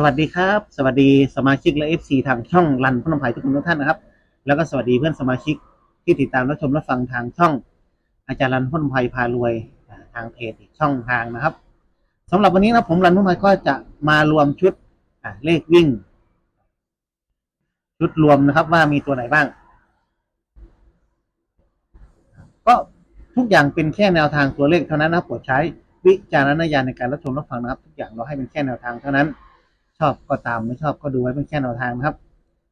สวัสดีครับ สวัสดีสมาชิกและ FC ทางช่องรันพนมไผ่ทุกคนทุกท่านนะครับ แล้วก็สวัสดีเพื่อนสมาชิกที่ติดตามรับชมรับฟังทางช่อง อาจารย์รันพนมไผ่พารวยทางเพจอีกช่องทางนะครับสำหรับวันนี้นะผมรันพนมไผ่ก็จะมารวมชุดเลขวิ่ง ชุดรวมนะครับว่ามีตัวไหนบ้าง ก็ทุกอย่างเป็นแค่แนวทางตัวเลขเท่านั้นนะโปรดใช้วิจารณญาณในการรับชมรับฟังนะครับ ทุกอย่างเราให้เป็นแค่แนวทางเท่านั้น ชอบก็ตามไม่ชอบก็ดูไว้เป็นแค่แนวทางนะครับ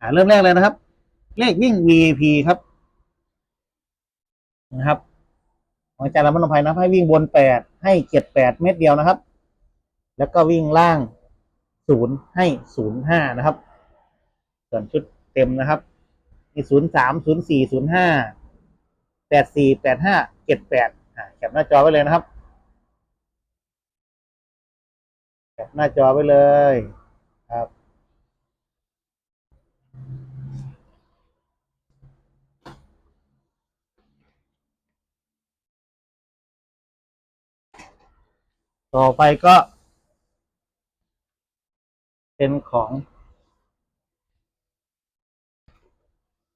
อ่าเริ่มแรกเลยนะครับ เลขวิ่ง VIP ครับนะครับองอาจารย์ละมันภัยนะให้วิ่งบนแปดให้เจ็ดแปดเม็ดเดียวนะครับ แล้วก็วิ่งล่างศูนย์ให้ศูนย์ห้านะครับ ส่วนชุดเต็มนะครับมีศูนย์สามศูนย์สี่ศูนย์ห้าแปดสี่แปดห้าเจ็ดแปดอ่าแคปหน้าจอไว้เลยนะครับแคปหน้าจอไว้เลย ครับ ต่อไปก็ เป็นของ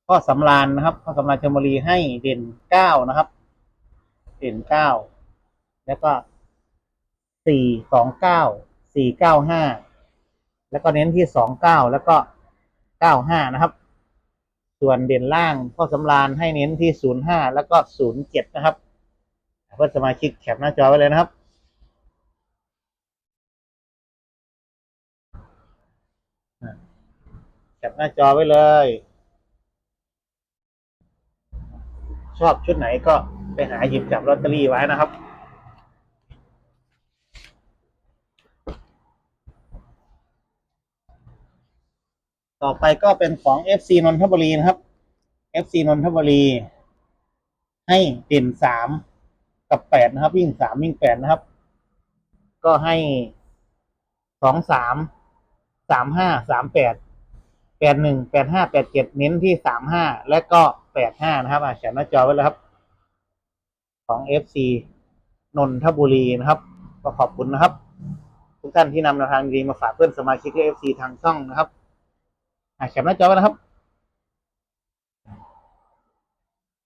ข้อสำรานนะครับข้อสำรานชมบุรีให้เด่นเก้านะครับ เด่นเก้าแล้วก็สี่สองเก้าสี่เก้าห้า แล้วก็เน้นที่สองเก้าแล้วก็เก้าห้านะครับ ส่วนเด่นล่างข้อสำรานให้เน้นที่ศูนย์ห้าแล้วก็ศูนย์เจ็ดนะครับเพื่อนสมาชิกแคปหน้าจอไว้เลยนะครับแคปหน้าจอไว้เลย ชอบชุดไหนก็ไปหาหยิบจับลอตเตอรี่ไว้นะครับ ต่อไปก็เป็นของ FC นนทบุรีนะครับ FC นนทบุรี ให้เด่นสามกับแปดนะครับ วิ่งสามวิ่งแปดนะครับ ก็ให้สองสามสามห้าสามแปดแปดหนึ่งแปดห้าแปดเจ็ดเน้นที่สามห้าและก็แปดห้านะครับอะเขียนหน้าจอไว้เลยครับ ของ FC นนทบุรีนะครับก็ขอบคุณนะครับ ทุกท่านที่นำแนวทางดีมาฝากเพื่อนสมาชิกและ FC ทางช่องนะครับ อะแคปหน้าจอนะครับ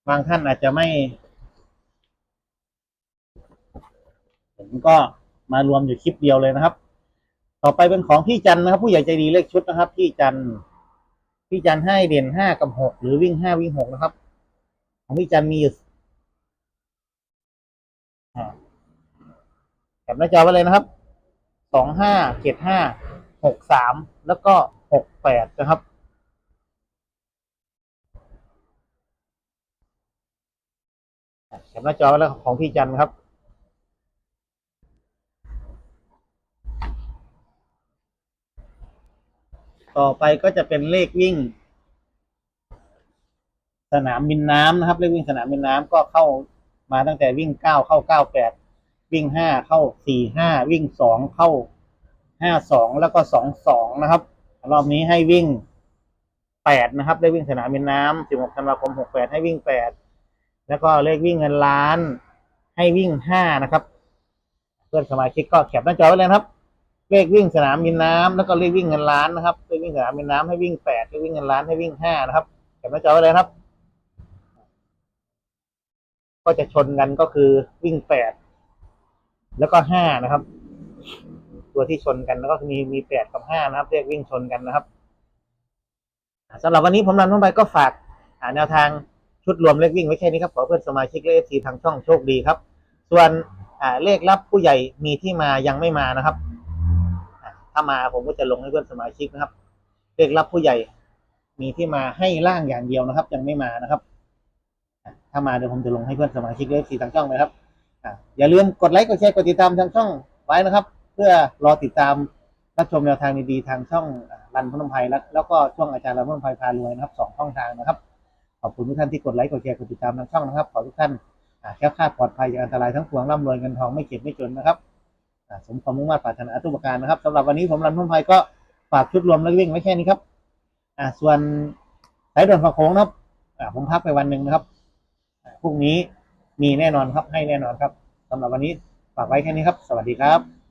บางท่านอาจจะไม่ ผมก็มารวมอยู่คลิปเดียวเลยนะครับ ต่อไปเป็นของพี่จันนะครับ ผู้ใหญ่ใจดีเลขชุดนะครับ พี่จันพี่จันให้เด่นห้ากับหกหรือวิ่งห้าวิ่งหกนะครับ ของพี่จันมีอยู่อ่าแคปหน้าจอไว้เลยนะครับสองห้าเจ็ดห้าหกสามแล้วก็ หกแปดนะครับแคปหน้าจอไว้แล้วของพี่จันครับต่อไปก็จะเป็นเลขวิ่ง สนามบินน้ำนะครับ เลขวิ่งสนามบินน้ำก็เข้ามาตั้งแต่วิ่งเก้าเข้าเก้าแปดวิ่งห้าเข้าสี่ห้าวิ่งสองเข้าห้าสองแล้วก็สองสองนะครับ รอบนี้ให้วิ่งแปดนะครับ ได้วิ่งสนามบินน้ำสิบหกธันวาคมหกแปดให้วิ่งแปดแล้วก็เลขวิ่งเงินล้าน ให้วิ่งห้านะครับ เพื่อนสมาชิกก็แคปหน้าจอไว้เลยครับ เลขวิ่งสนามบินน้ำแล้วก็เลขวิ่งเงินล้านนะครับเลขวิ่งสนามบินน้ำให้วิ่งแปดเลขวิ่งเงินล้านให้วิ่งห้านะครับแคปหน้าจอไว้เลยครับ ก็จะชนกันก็คือวิ่งแปดแล้วก็ห้านะครับ ตัวที่ชนกันแล้วก็มีมีแปดกับห้านะครับเลขวิ่งชนกันนะครับอ่าสำหรับวันนี้ผมรันทุ่งไปก็ฝากาแนวทางชุดรวมเลขวิ่งไว้แค่นี้ครับขอเพื่อนสมาชิกและเอฟซีทางช่องโชคดีครับ ส่วนเลขรับผู้ใหญ่มีที่มายังไม่มานะครับถ้ามาผมก็จะลงให้เพื่อนสมาชิกนะครับ เลขรับผู้ใหญ่มีที่มาให้ล่างอย่างเดียวนะครับ ยังไม่มานะครับถ้ามาเดี๋ยวผมจะลงให้เพื่อนสมาชิกและเอฟซีทางช่องนะครับอย่าลืมกดไลค์กดแชร์กดติดตามทางช่องไว้นะครับ เพื่อรอติดตามรับชมแนวทางดีๆทางช่องรันพนมไพรแล้วแล้วก็ช่องอาจารย์รันพนมไพรพารวยนะครับสองช่องทางนะครับ ขอบคุณทุกท่านที่กดไลค์กดแชร์กดติดตามทางช่องนะครับขอทุกท่านแคล้วคลาดปลอดภัยจากอันตรายทั้งปวงร่ำรวยเงินทองไม่เก็บไม่จนนะครับสมความมุ่งมั่นปรารถนาทุกประการนะครับสำหรับวันนี้ผมรันพนมไพรก็ฝากชุดรวมแล้ววิ่งไว้แค่นี้ครับอ่าส่วนสายด่วนฝากโค้งนะครับอ่าผมพักไปวันหนึ่งนะครับพรุ่งนี้มีแน่นอนครับให้แน่นอนครับสำหรับวันนี้ฝากไว้แค่นี้ครับ สวัสดีครับ